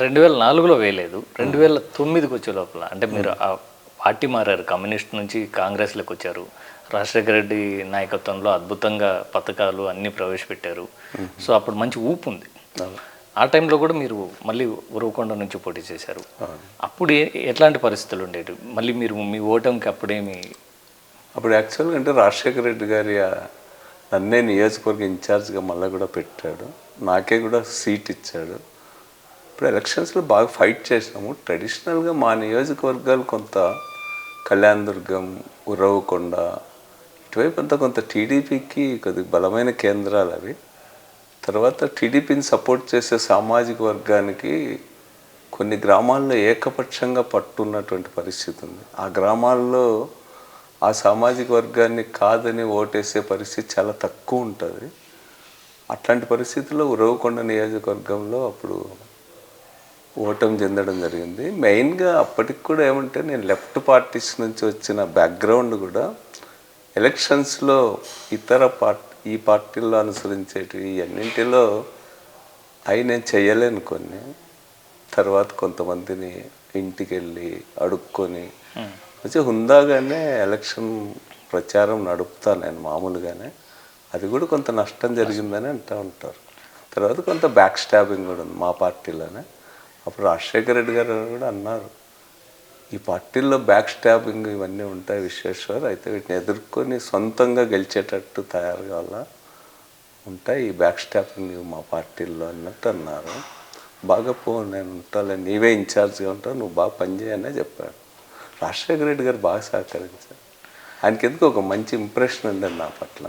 రెండు వేల నాలుగులో వేయలేదు. రెండు వేల తొమ్మిదికి వచ్చే లోపల అంటే మీరు ఆ పార్టీ మారారు కమ్యూనిస్ట్ నుంచి కాంగ్రెస్లోకి వచ్చారు. రాజశేఖర రెడ్డి నాయకత్వంలో అద్భుతంగా పథకాలు అన్నీ ప్రవేశపెట్టారు. సో అప్పుడు మంచి ఊపు ఉంది. ఆ టైంలో కూడా మీరు మళ్ళీ ఉరవకొండ నుంచి పోటీ చేశారు. అప్పుడు ఎట్లాంటి పరిస్థితులు ఉండేవి? మళ్ళీ మీరు మీ ఓటమికి అప్పుడేమి? అప్పుడు యాక్చువల్గా అంటే రాజశేఖర రెడ్డి గారి నన్నే నియోజకవర్గ ఇన్ఛార్జ్గా మళ్ళీ కూడా పెట్టాడు. నాకే కూడా సీట్ ఇచ్చాడు. ఇప్పుడు ఎలక్షన్స్లో బాగా ఫైట్ చేసినాము. ట్రెడిషనల్గా మా నియోజకవర్గాలు కొంత కళ్యాణ్ దుర్గం ఉరవకొండ ఇటువైపు అంతా కొంత టీడీపీకి కొద్దిగా బలమైన కేంద్రాలు అవి. తర్వాత టీడీపీని సపోర్ట్ చేసే సామాజిక వర్గానికి కొన్ని గ్రామాల్లో ఏకపక్షంగా పట్టున్నటువంటి పరిస్థితి ఉంది. ఆ గ్రామాల్లో ఆ సామాజిక వర్గాన్ని కాదని ఓటేసే పరిస్థితి చాలా తక్కువ ఉంటుంది. అట్లాంటి పరిస్థితుల్లో ఉరవకొండ నియోజకవర్గంలో అప్పుడు ఓటమి చెందడం జరిగింది. మెయిన్గా అప్పటికి కూడా ఏమంటే నేను లెఫ్ట్ పార్టీస్ నుంచి వచ్చిన బ్యాక్గ్రౌండ్ కూడా ఎలక్షన్స్లో ఇతర పార్టీ ఈ పార్టీల్లో అనుసరించేటివి అన్నింటిలో అవి నేను చేయలేను కొన్ని. తర్వాత కొంతమందిని ఇంటికి వెళ్ళి అడుక్కొని వచ్చి హుందాగానే ఎలక్షన్ ప్రచారం నడుపుతా నేను మామూలుగానే. అది కూడా కొంత నష్టం జరిగిందని అంటూ ఉంటారు. తర్వాత కొంత బ్యాక్ స్టాబింగ్ కూడా ఉంది మా పార్టీలోనే. అప్పుడు రాజశేఖర రెడ్డి గారు కూడా అన్నారు ఈ పార్టీల్లో బ్యాక్ స్టాబింగ్ ఇవన్నీ ఉంటాయి విశ్వేశ్వర్ అయితే వీటిని ఎదుర్కొని సొంతంగా గెలిచేటట్టు తయారు కావాలా? ఉంటాయి ఈ బ్యాక్ స్టాపింగ్ మా పార్టీల్లో అన్నట్టు అన్నారు. బాగా పో నేను ఉంటాలే నీవే ఇన్ఛార్జ్గా ఉంటావు నువ్వు బాగా పనిచేయనే చెప్పాడు రాజశేఖర రెడ్డి గారు బాగా సహకరించారు. ఆయనకి ఎందుకు ఒక మంచి ఇంప్రెషన్ ఉండేది నా పట్ల.